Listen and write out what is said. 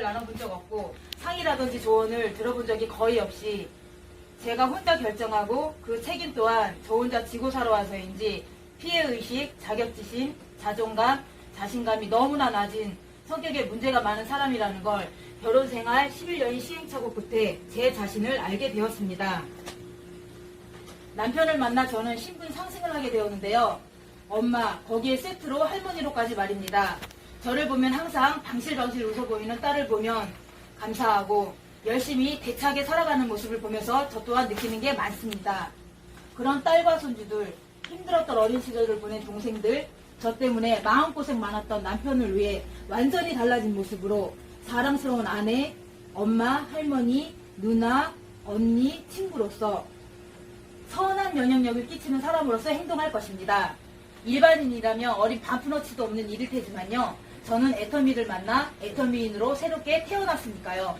나눠본 적 없고 상의라든지 조언을 들어본 적이 거의 없이 제가 혼자 결정하고 그 책임 또한 저 혼자 지고 살아와서인지 피해의식, 자격지심, 자존감, 자신감이 너무나 낮은 성격에 문제가 많은 사람이라는 걸 결혼 생활 11년이 시행착오 끝에 제 자신을 알게 되었습니다. 남편을 만나 저는 신분 상승을 하게 되었는데요. 엄마, 거기에 세트로 할머니로까지 말입니다. 저를 보면 항상 방실방실 웃어 보이는 딸을 보면 감사하고 열심히 대차게 살아가는 모습을 보면서 저 또한 느끼는 게 많습니다. 그런 딸과 손주들, 힘들었던 어린 시절을 보낸 동생들, 저 때문에 마음고생 많았던 남편을 위해 완전히 달라진 모습으로 사랑스러운 아내, 엄마, 할머니, 누나, 언니, 친구로서 선한 면역력을 끼치는 사람으로서 행동할 것입니다. 일반인이라면 어린 반푼어치도 없는 일일 테지만요. 저는 애터미를 만나 애터미인으로 새롭게 태어났으니까요.